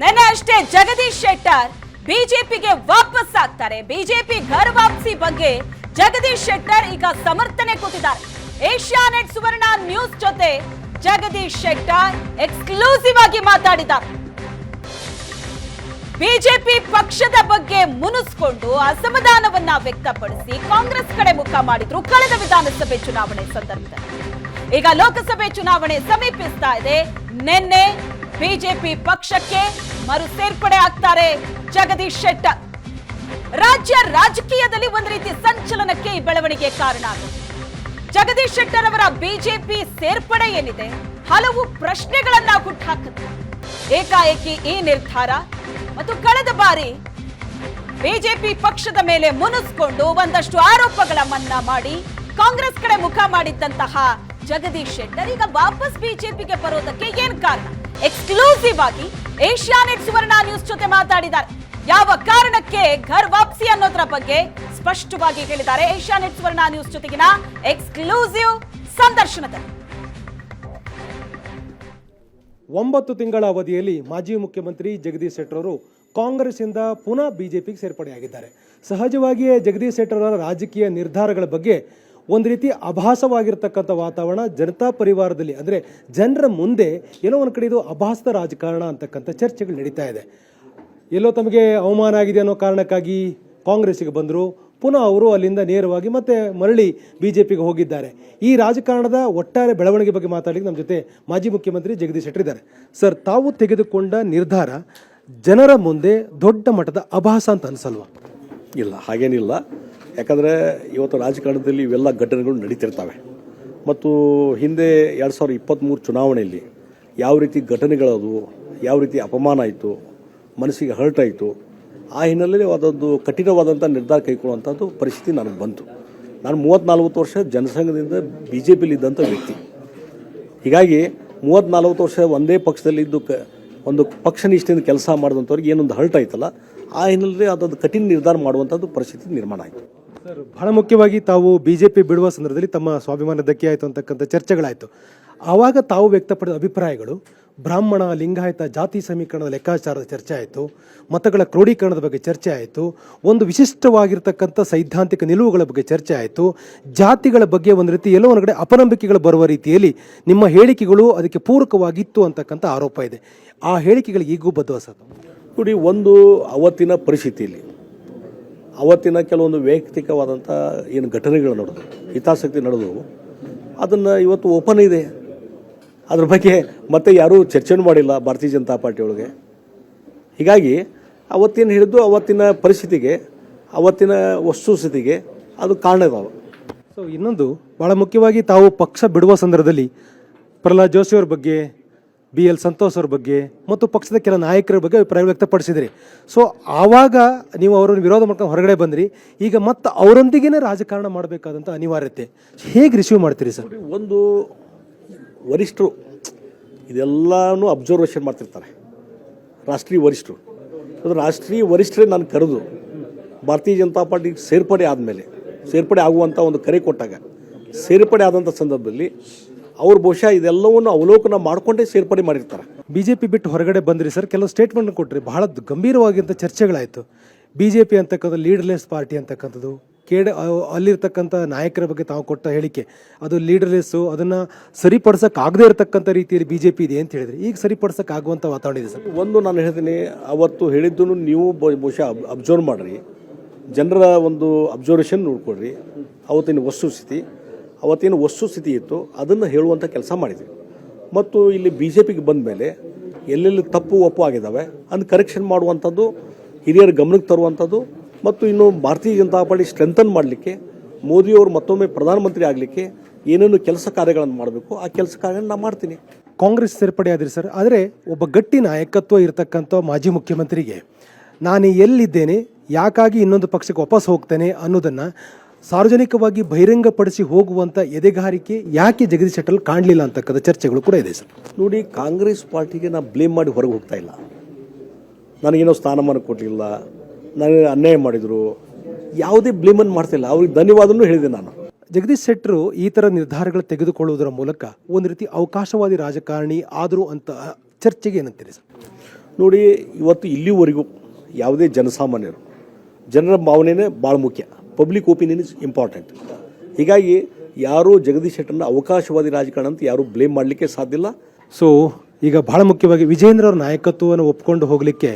ನೆನ್ನೆ ಅಷ್ಟೇ ಜಗದೀಶ್ ಶೆಟ್ಟರ್ ಬಿಜೆಪಿಗೆ ವಾಪಸ್ ಆಗ್ತಾರೆ. ಬಿಜೆಪಿ ಘರ್ ವಾಪಸಿ ಬಗ್ಗೆ ಜಗದೀಶ್ ಶೆಟ್ಟರ್ ಈಗ ಸಮರ್ಥನೆ ಕೊಟ್ಟಿದ್ದಾರೆ. ಏಷ್ಯಾನೆಟ್ ಸುವರ್ಣ ನ್ಯೂಸ್ ಜೊತೆ ಜಗದೀಶ್ ಶೆಟ್ಟರ್ ಎಕ್ಸ್ಕ್ಲೂಸಿವ್ ಆಗಿ ಮಾತಾಡಿದ್ದಾರೆ. ಬಿಜೆಪಿ ಪಕ್ಷದ ಬಗ್ಗೆ ಮುನಿಸ್ಕೊಂಡು ಅಸಮಾಧಾನವನ್ನ ವ್ಯಕ್ತಪಡಿಸಿ ಕಾಂಗ್ರೆಸ್ ಕಡೆ ಮುಖ ಮಾಡಿದ್ರು ಕಳೆದ ವಿಧಾನಸಭೆ ಚುನಾವಣೆ ಸಂದರ್ಭದಲ್ಲಿ. ಈಗ ಲೋಕಸಭೆ ಚುನಾವಣೆ ಸಮೀಪಿಸ್ತಾ ಇದೆ. ನಿನ್ನೆ ಬಿಜೆಪಿ ಪಕ್ಷಕ್ಕೆ ಮರು ಸೇರ್ಪಡೆ ಆಗ್ತಾರೆ ಜಗದೀಶ್ ಶೆಟ್ಟರ್ ರಾಜ್ಯ ರಾಜಕೀಯದಲ್ಲಿ ಒಂದು ರೀತಿ ಸಂಚಲನಕ್ಕೆ ಈ ಬೆಳವಣಿಗೆ ಕಾರಣ ಆಗುತ್ತೆ ಜಗದೀಶ್ ಶೆಟ್ಟರ್ ಅವರ ಬಿಜೆಪಿ ಸೇರ್ಪಡೆ ಏನಿದೆ? ಹಲವು ಪ್ರಶ್ನೆಗಳನ್ನ ಹುಟ್ಟಾಕುತ್ತೆ ಏಕಾಏಕಿ ಈ ನಿರ್ಧಾರ ಮತ್ತು ಕಳೆದ ಬಾರಿ ಬಿಜೆಪಿ ಪಕ್ಷದ ಮೇಲೆ ಮುನಿಸ್ಕೊಂಡು ಒಂದಷ್ಟು ಆರೋಪಗಳ ಮನ್ನಾ ಮಾಡಿ ಕಾಂಗ್ರೆಸ್ ಕಡೆ ಮುಖ ಮಾಡಿದ್ದಂತಹ ಜಗದೀಶ್ ಶೆಟ್ಟರ್ ಈಗ ವಾಪಸ್ ಬಿಜೆಪಿಗೆ ಬರೋದಕ್ಕೆ ಏನ್ ಕಾರಣ? ಎಕ್ಸ್ಕ್ಲೂಸಿವ್ ಆಗಿ ಏಷ್ಯಾನೆಟ್ ಸುವರ್ಣ ನ್ಯೂಸ್ ಜೊತೆ ಮಾತಾಡಿದ್ದಾರೆ. ಯಾವ ಕಾರಣಕ್ಕೆ ಘರ್ ವಾಪಸಿ ಅನ್ನೋದ್ರ ಬಗ್ಗೆ ಸ್ಪಷ್ಟವಾಗಿ ಹೇಳಿದ್ದಾರೆ ಏಷ್ಯಾನೆಟ್ ಸುವರ್ಣ ನ್ಯೂಸ್ ಜೊತೆಗಿನ ಎಕ್ಸ್ಕ್ಲೂಸಿವ್ ಸಂದರ್ಶನದಲ್ಲಿ. ಒಂಬತ್ತು ತಿಂಗಳ ಅವಧಿಯಲ್ಲಿ ಮಾಜಿ ಮುಖ್ಯಮಂತ್ರಿ ಜಗದೀಶ್ ಶೆಟ್ಟರ್ ಅವರು ಕಾಂಗ್ರೆಸ್ಸಿಂದ ಪುನಃ ಬಿಜೆಪಿಗೆ ಸೇರ್ಪಡೆಯಾಗಿದ್ದಾರೆ. ಸಹಜವಾಗಿಯೇ ಜಗದೀಶ್ ಶೆಟ್ಟರ್ ರಾಜಕೀಯ ನಿರ್ಧಾರಗಳ ಬಗ್ಗೆ ಒಂದು ರೀತಿ ಅಭಾಸವಾಗಿರ್ತಕ್ಕಂಥ ವಾತಾವರಣ ಜನತಾ ಪರಿವಾರದಲ್ಲಿ, ಅಂದರೆ ಜನರ ಮುಂದೆ ಏನೋ ಒಂದು ಕಡೆ ಇದು ಅಭಾಸದ ರಾಜಕಾರಣ ಅಂತಕ್ಕಂಥ ಚರ್ಚೆಗಳು ನಡೀತಾ ಇದೆ. ಎಲ್ಲೋ ತಮಗೆ ಅವಮಾನ ಆಗಿದೆ ಅನ್ನೋ ಕಾರಣಕ್ಕಾಗಿ ಕಾಂಗ್ರೆಸ್ಸಿಗೆ ಬಂದರು, ಪುನಃ ಅವರು ಅಲ್ಲಿಂದ ನೇರವಾಗಿ ಮತ್ತೆ ಮರಳಿ ಬಿ ಜೆ ಪಿಗೆ ಹೋಗಿದ್ದಾರೆ. ಈ ರಾಜಕಾರಣದ ಒಟ್ಟಾರೆ ಬೆಳವಣಿಗೆ ಬಗ್ಗೆ ಮಾತಾಡಲಿಕ್ಕೆ ನಮ್ಮ ಜೊತೆ ಮಾಜಿ ಮುಖ್ಯಮಂತ್ರಿ ಜಗದೀಶ್ ಶೆಟ್ಟರ್ ಇದ್ದಾರೆ. ಸರ್, ತಾವು ತೆಗೆದುಕೊಂಡ ನಿರ್ಧಾರ ಜನರ ಮುಂದೆ ದೊಡ್ಡ ಮಟ್ಟದ ಅಭಾಸ ಅಂತ ಅನಿಸಲ್ವಾ? ಇಲ್ಲ, ಹಾಗೇನಿಲ್ಲ. ಯಾಕಂದರೆ ಇವತ್ತು ರಾಜಕಾರಣದಲ್ಲಿ ಇವೆಲ್ಲ ಘಟನೆಗಳು ನಡೀತಿರ್ತವೆ. ಮತ್ತು ಹಿಂದೆ ಎರಡು ಸಾವಿರದ ಇಪ್ಪತ್ತ್ಮೂರು ಚುನಾವಣೆಯಲ್ಲಿ ಯಾವ ರೀತಿ ಘಟನೆಗಳದು ಯಾವ ರೀತಿ ಅಪಮಾನ ಆಯಿತು, ಮನಸ್ಸಿಗೆ ಹರ್ಟ್ ಆಯಿತು, ಆ ಹಿನ್ನೆಲೆಯಲ್ಲಿ ಅದೊಂದು ಕಠಿಣವಾದಂಥ ನಿರ್ಧಾರ ಕೈಗೊಳ್ಳುವಂಥದ್ದು ಪರಿಸ್ಥಿತಿ ನನಗೆ ಬಂತು. ನಾನು ಮೂವತ್ತ್ನಾಲ್ವತ್ತು ವರ್ಷ ಜನಸಂಘದಿಂದ ಬಿ ಜೆ ಪಿಲಿದ್ದಂಥ ವ್ಯಕ್ತಿ. ಹೀಗಾಗಿ ಮೂವತ್ತ್ ನಲ್ವತ್ತು ವರ್ಷ ಒಂದೇ ಪಕ್ಷದಲ್ಲಿ ಇದ್ದು ಕ, ಒಂದು ಪಕ್ಷ ನಿಷ್ಠೆಯಿಂದ ಕೆಲಸ ಮಾಡಿದಂಥವ್ರಿಗೆ ಏನೊಂದು ಹರ್ಟ್ ಆಯ್ತಲ್ಲ, ಆ ಹಿನ್ನೆಲೆಯಲ್ಲಿ ಅದೊಂದು ಕಠಿಣ ನಿರ್ಧಾರ ಮಾಡುವಂಥದ್ದು ಪರಿಸ್ಥಿತಿ ನಿರ್ಮಾಣ ಆಯಿತು. ಸರ್, ಬಹಳ ಮುಖ್ಯವಾಗಿ ತಾವು ಬಿ ಜೆ ಪಿ ಬಿಡುವ ಸಂದರ್ಭದಲ್ಲಿ ತಮ್ಮ ಸ್ವಾಭಿಮಾನ ಧಕ್ಕೆ ಆಯಿತು ಅಂತಕ್ಕಂಥ ಚರ್ಚೆಗಳಾಯಿತು. ಆವಾಗ ತಾವು ವ್ಯಕ್ತಪಡಿದ ಅಭಿಪ್ರಾಯಗಳು, ಬ್ರಾಹ್ಮಣ ಲಿಂಗಾಯತ ಜಾತಿ ಸಮೀಕರಣದ ಲೆಕ್ಕಾಚಾರದ ಚರ್ಚೆ ಆಯಿತು, ಮತಗಳ ಕ್ರೋಢೀಕರಣದ ಬಗ್ಗೆ ಚರ್ಚೆ ಆಯಿತು, ಒಂದು ವಿಶಿಷ್ಟವಾಗಿರ್ತಕ್ಕಂಥ ಸೈದ್ಧಾಂತಿಕ ನಿಲುವುಗಳ ಬಗ್ಗೆ ಚರ್ಚೆ ಆಯಿತು, ಜಾತಿಗಳ ಬಗ್ಗೆ ಒಂದು ರೀತಿ ಎಲ್ಲೋ ಒಂದು ಕಡೆ ಅಪನಂಬಿಕೆಗಳು ಬರುವ ರೀತಿಯಲ್ಲಿ ನಿಮ್ಮ ಹೇಳಿಕೆಗಳು ಅದಕ್ಕೆ ಪೂರಕವಾಗಿತ್ತು ಅಂತಕ್ಕಂಥ ಆರೋಪ ಇದೆ. ಆ ಹೇಳಿಕೆಗಳಿಗೆ ಈಗೂ ಬದ್ಧವ ಸರ್? ನೋಡಿ, ಒಂದು ಅವತ್ತಿನ ಪರಿಸ್ಥಿತಿಯಲ್ಲಿ ಅವತ್ತಿನ ಕೆಲವೊಂದು ವೈಯಕ್ತಿಕವಾದಂಥ ಏನು ಘಟನೆಗಳು ನಡೆದು, ಹಿತಾಸಕ್ತಿ ನಡೆದು, ಅದನ್ನು ಇವತ್ತು ಓಪನ್ ಇದೆ. ಅದ್ರ ಬಗ್ಗೆ ಮತ್ತೆ ಯಾರೂ ಚರ್ಚೆನೂ ಮಾಡಿಲ್ಲ ಭಾರತೀಯ ಜನತಾ ಪಾರ್ಟಿ ಒಳಗೆ. ಹೀಗಾಗಿ ಅವತ್ತೇನು ಹಿಡಿದು ಅವತ್ತಿನ ಪರಿಸ್ಥಿತಿಗೆ, ಅವತ್ತಿನ ವಸ್ತುಸ್ಥಿತಿಗೆ ಅದು ಕಾರಣ ಇದಾವೆ ಸೊ ಇನ್ನೊಂದು, ಬಹಳ ಮುಖ್ಯವಾಗಿ ತಾವು ಪಕ್ಷ ಬಿಡುವ ಸಂದರ್ಭದಲ್ಲಿ ಪ್ರಹ್ಲಾದ್ ಜೋಶಿ ಅವ್ರ ಬಗ್ಗೆ ಬಿ ಎಲ್ ಸಂತೋಷ್ ಅವ್ರ ಬಗ್ಗೆ ಮತ್ತು ಪಕ್ಷದ ಕೆಲ ನಾಯಕರ ಬಗ್ಗೆ ಅಭಿಪ್ರಾಯ ವ್ಯಕ್ತಪಡಿಸಿದ್ರಿ. ಸೊ ಆವಾಗ ನೀವು ಅವರನ್ನು ವಿರೋಧ ಮಾಡ್ಕೊಂಡು ಹೊರಗಡೆ ಬಂದ್ರಿ. ಈಗ ಮತ್ತೆ ಅವರೊಂದಿಗೇನೆ ರಾಜಕಾರಣ ಮಾಡಬೇಕಾದಂಥ ಅನಿವಾರ್ಯತೆ. ಹೇಗೆ ರಿಸೀವ್ ಮಾಡ್ತೀರಿ ಸರ್? ಒಂದು ವರಿಷ್ಠರು, ಇದೆಲ್ಲನೂ ಅಬ್ಸರ್ವೇಷನ್ ಮಾಡ್ತಿರ್ತಾರೆ. ರಾಷ್ಟ್ರೀಯ ವರಿಷ್ಠರು. ಅದು ರಾಷ್ಟ್ರೀಯ ವರಿಷ್ಠರೇ ನಾನು ಕರೆದು, ಭಾರತೀಯ ಜನತಾ ಪಾರ್ಟಿಗೆ ಸೇರ್ಪಡೆ ಆದಮೇಲೆ, ಸೇರ್ಪಡೆ ಆಗುವಂಥ ಒಂದು ಕರೆ ಕೊಟ್ಟಾಗ, ಸೇರ್ಪಡೆ ಆದಂಥ ಸಂದರ್ಭದಲ್ಲಿ ಅವ್ರು ಬಹುಶಃ ಇದೆಲ್ಲವನ್ನು ಅವಲೋಕನ ಮಾಡಿಕೊಂಡೇ ಸೇರ್ಪಡೆ ಮಾಡಿರ್ತಾರೆ. ಬಿ ಜೆ ಪಿ ಬಿಟ್ಟು ಹೊರಗಡೆ ಬಂದ್ರಿ ಸರ್ ಕೆಲವು ಸ್ಟೇಟ್ಮೆಂಟ್ ಕೊಟ್ರಿ. ಬಹಳ ಗಂಭೀರವಾಗಿಂತ ಚರ್ಚೆಗಳಾಯಿತು ಬಿ ಜೆ ಪಿ ಅಂತಕ್ಕಂಥ ಲೀಡರ್ಲೆಸ್ ಪಾರ್ಟಿ ಅಂತಕ್ಕಂಥದ್ದು ಕೇಡ ಅಲ್ಲಿರ್ತಕ್ಕಂಥ ನಾಯಕರ ಬಗ್ಗೆ ತಾವು ಕೊಟ್ಟ ಹೇಳಿಕೆ ಅದು ಲೀಡರ್ಲೆಸ್ಸು ಅದನ್ನು ಸರಿಪಡಿಸೋಕ್ಕಾಗದೇ ಇರತಕ್ಕಂಥ ರೀತಿಯಲ್ಲಿ ಬಿ ಜೆ ಪಿ ಇದೆ ಅಂತ ಹೇಳಿದ್ರಿ. ಈಗ ಸರಿಪಡಿಸೋಕ್ಕಾಗುವಂಥ ವಾತಾವರಣ ಇದೆ ಸರ್. ಒಂದು ನಾನು ಹೇಳ್ತೀನಿ ಅವತ್ತು ಹೇಳಿದ್ದನ್ನು ನೀವು ಬಹುಶಃ ಅಬ್ಸರ್ವ್ ಮಾಡಿರಿ. ಜನರ ಒಂದು ಅಬ್ಸರ್ವೇಷನ್ ನೋಡ್ಕೊಳ್ರಿ. ಅವತ್ತಿನ ವಸ್ತುಸ್ಥಿತಿ ಅವತ್ತೇನು ವಸ್ತುಸ್ಥಿತಿ ಇತ್ತು, ಅದನ್ನು ಹೇಳುವಂಥ ಕೆಲಸ ಮಾಡಿದ್ವಿ. ಮತ್ತು ಇಲ್ಲಿ ಬಿ ಜೆ ಪಿಗೆ ಬಂದ ಮೇಲೆ ಎಲ್ಲೆಲ್ಲಿ ತಪ್ಪು ಒಪ್ಪು ಆಗಿದ್ದಾವೆ ಅದನ್ನು ಕರೆಕ್ಷನ್ ಮಾಡುವಂಥದ್ದು, ಹಿರಿಯರ ಗಮನಕ್ಕೆ ತರುವಂಥದ್ದು, ಮತ್ತು ಇನ್ನು ಭಾರತೀಯ ಜನತಾ ಪಾರ್ಟಿ ಸ್ಟ್ರೆಂಥನ್ ಮಾಡಲಿಕ್ಕೆ, ಮೋದಿಯವರು ಮತ್ತೊಮ್ಮೆ ಪ್ರಧಾನಮಂತ್ರಿ ಆಗಲಿಕ್ಕೆ ಏನೇನು ಕೆಲಸ ಕಾರ್ಯಗಳನ್ನು ಮಾಡಬೇಕು, ಆ ಕೆಲಸ ಕಾರ್ಯಗಳನ್ನು ನಾನು ಮಾಡ್ತೀನಿ. ಕಾಂಗ್ರೆಸ್ ಸೇರ್ಪಡೆ ಆದ್ರಿ ಸರ್, ಆದರೆ ಒಬ್ಬ ಗಟ್ಟಿ ನಾಯಕತ್ವ ಇರತಕ್ಕಂಥ ಮಾಜಿ ಮುಖ್ಯಮಂತ್ರಿಗೆ, ನಾನು ಎಲ್ಲಿದ್ದೇನೆ, ಯಾಕಾಗಿ ಇನ್ನೊಂದು ಪಕ್ಷಕ್ಕೆ ವಾಪಸ್ ಹೋಗ್ತೇನೆ ಅನ್ನೋದನ್ನು ಸಾರ್ವಜನಿಕವಾಗಿ ಬಹಿರಂಗಪಡಿಸಿ ಹೋಗುವಂಥ ಎದೆಗಾರಿಕೆ ಯಾಕೆ ಜಗದೀಶ್ ಶೆಟ್ಟರ್ ಕಾಣಲಿಲ್ಲ ಅಂತಕ್ಕಂಥ ಚರ್ಚೆಗಳು ಕೂಡ ಇದೆ ಸರ್. ನೋಡಿ ಕಾಂಗ್ರೆಸ್ ಪಾರ್ಟಿಗೆ ನಾನು ಬ್ಲೇಮ್ ಮಾಡಿ ಹೊರಗೆ ಹೋಗ್ತಾ ಇಲ್ಲ. ನನಗೇನೋ ಸ್ಥಾನಮಾನ ಕೊಡಲಿಲ್ಲ ನನಗೆ ಅನ್ಯಾಯ ಮಾಡಿದರು ಯಾವುದೇ ಬ್ಲೇಮನ್ನು ಮಾಡ್ತಿಲ್ಲ ಅವ್ರಿಗೆ ಧನ್ಯವಾದನೂ ಹೇಳಿದೆ ನಾನು. ಜಗದೀಶ್ ಶೆಟ್ಟರು ಈ ಥರ ನಿರ್ಧಾರಗಳು ತೆಗೆದುಕೊಳ್ಳುವುದರ ಮೂಲಕ ಒಂದು ರೀತಿ ಅವಕಾಶವಾದಿ ರಾಜಕಾರಣಿ ಆದರೂ ಅಂತ ಚರ್ಚೆಗೆ ಏನಂತೀರಿ ಸರ್? ನೋಡಿ ಇವತ್ತು ಇಲ್ಲಿವರೆಗೂ ಯಾವುದೇ ಜನಸಾಮಾನ್ಯರು ಜನರ ಭಾವನೆನೇ ಭಾಳ ಮುಖ್ಯ. ಪಬ್ಲಿಕ್ ಒಪಿನಿಯನ್ ಇಸ್ ಇಂಪಾರ್ಟೆಂಟ್ ಹೀಗಾಗಿ ಯಾರೂ ಜಗದೀಶ್ ಶೆಟ್ಟರ್ನ ಅವಕಾಶವಾದಿ ರಾಜಕಾರಣ ಅಂತ ಯಾರೂ ಬ್ಲೇಮ್ ಮಾಡಲಿಕ್ಕೆ ಸಾಧ್ಯ ಇಲ್ಲ. ಸೊ ಈಗ ಬಹಳ ಮುಖ್ಯವಾಗಿ ವಿಜೇಂದ್ರ ಅವರ ನಾಯಕತ್ವವನ್ನು ಒಪ್ಕೊಂಡು ಹೋಗಲಿಕ್ಕೆ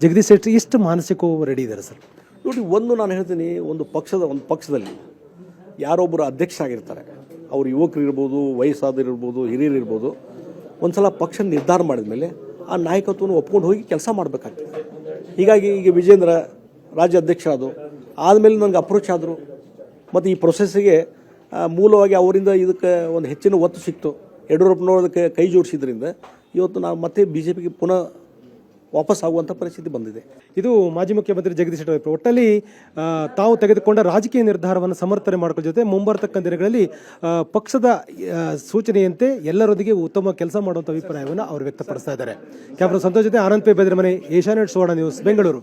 ಜಗದೀಶ್ ಶೆಟ್ಟರ್ ಇಷ್ಟು ಮಾನಸಿಕವೂ ರೆಡಿ ಇದ್ದಾರೆ ಸರ್? ನೋಡಿ ಒಂದು ನಾನು ಹೇಳ್ತೀನಿ ಒಂದು ಪಕ್ಷದ ಒಂದು ಪಕ್ಷದಲ್ಲಿ ಯಾರೊಬ್ಬರು ಅಧ್ಯಕ್ಷರಾಗಿರ್ತಾರೆ ಅವರು ಯುವಕರು ಇರ್ಬೋದು ವಯಸ್ಸಾದರಿರ್ಬೋದು ಹಿರಿಯರು ಇರ್ಬೋದು ಒಂದು ಸಲ ಪಕ್ಷ ನಿರ್ಧಾರ ಮಾಡಿದ ಮೇಲೆ ಆ ನಾಯಕತ್ವವನ್ನು ಒಪ್ಕೊಂಡು ಹೋಗಿ ಕೆಲಸ ಮಾಡಬೇಕಾಗ್ತದೆ. ಹೀಗಾಗಿ ಈಗ ವಿಜೇಂದ್ರ ರಾಜ್ಯ ಅಧ್ಯಕ್ಷ ಆದರು ಆದಮೇಲೆ ನನಗೆ ಅಪ್ರೋಚ್ ಆದರು. ಮತ್ತು ಈ ಪ್ರೊಸೆಸ್ಸಿಗೆ ಮೂಲವಾಗಿ ಅವರಿಂದ ಇದಕ್ಕೆ ಒಂದು ಹೆಚ್ಚಿನ ಒತ್ತು ಸಿಕ್ತು. ಯಡಿಯೂರಪ್ಪನವ್ರದಕ್ಕೆ ಕೈ ಜೋಡಿಸಿದ್ರಿಂದ ಇವತ್ತು ನಾವು ಮತ್ತೆ ಬಿ ಜೆ ಪಿಗೆ ಪುನಃ ವಾಪಸ್ ಆಗುವಂಥ ಪರಿಸ್ಥಿತಿ ಬಂದಿದೆ. ಇದು ಮಾಜಿ ಮುಖ್ಯಮಂತ್ರಿ ಜಗದೀಶ್ ಶೆಟ್ಟರ್. ಒಟ್ಟಲ್ಲಿ ತಾವು ತೆಗೆದುಕೊಂಡ ರಾಜಕೀಯ ನಿರ್ಧಾರವನ್ನು ಸಮರ್ಥನೆ ಮಾಡ್ಕೊಳ್ಳೋ ಜೊತೆ ಮುಂಬರ್ತಕ್ಕಂಥ ದಿನಗಳಲ್ಲಿ ಪಕ್ಷದ ಸೂಚನೆಯಂತೆ ಎಲ್ಲರೊಂದಿಗೆ ಉತ್ತಮ ಕೆಲಸ ಮಾಡುವಂಥ ಅಭಿಪ್ರಾಯವನ್ನು ಅವರು ವ್ಯಕ್ತಪಡಿಸ್ತಾ ಇದ್ದಾರೆ. ಕ್ಯಾಮ್ರಾ ಸಂತೋಷ್ ಜೊತೆ ಆನಂದ್ ಪೇ ಬೆದ್ರಮನೆ ಏಷ್ಯಾನೆಟ್ ಸುವರ್ಣ ನ್ಯೂಸ್, ಬೆಂಗಳೂರು.